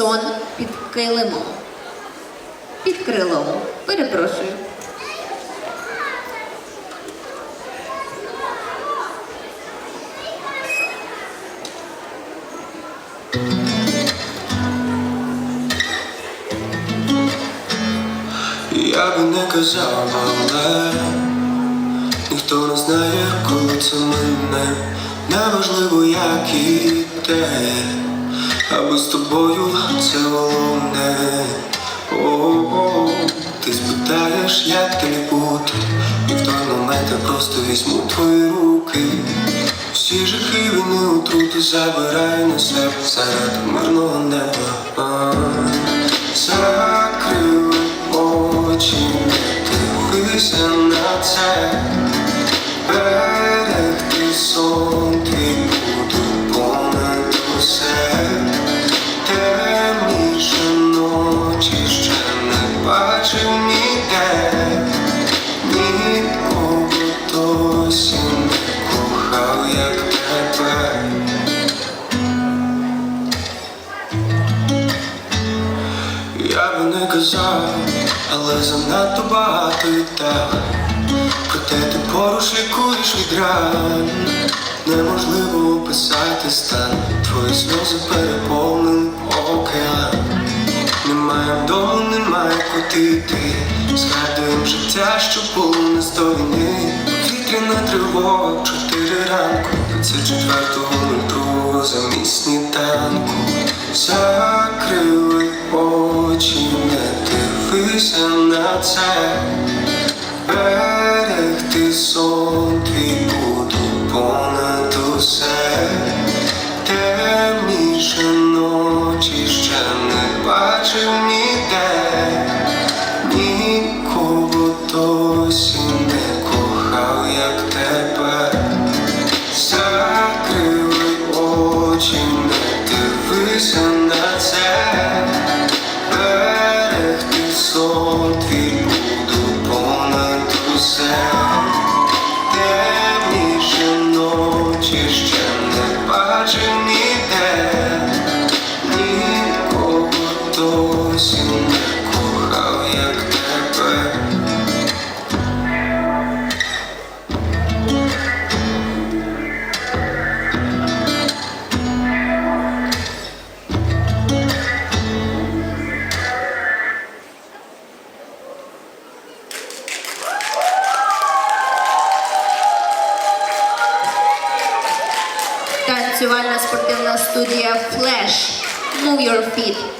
сон під килимом. Під крилом. Перепрошую. Я би не казав, але ніхто не знає, коли це мене. Неважливо, як і де, аби з тобою це головне. Ти спитаєш, як тобі бути, і в той момент я просто візьму твої руки. Всі жахи вини отрути забирай на себе серед мирного неба. А, Закрили очі, не дивися на це. Берегти сон твій бачив ніде. Нікого досі не кохав, як тебе. Я би не казав, але занадто багато і так. Проте ти поруч лікуєш від ран. Неможливо описати стан. Твої сльози переповнений океан. Немає дому, немає куди йти. Згадуєм життя, що було до війни. Вітряна тривога чотири ранку. Це четвертого нуль замість сніданку. Закрили очі, не дивися на це. Берегти сон твій буду понад усе. Темніше ночі ще не бачив ніде. Дивися на це. Берегти сон понад усе. Темніше ночі Танцювальна спортивна студія Flash. Move your feet.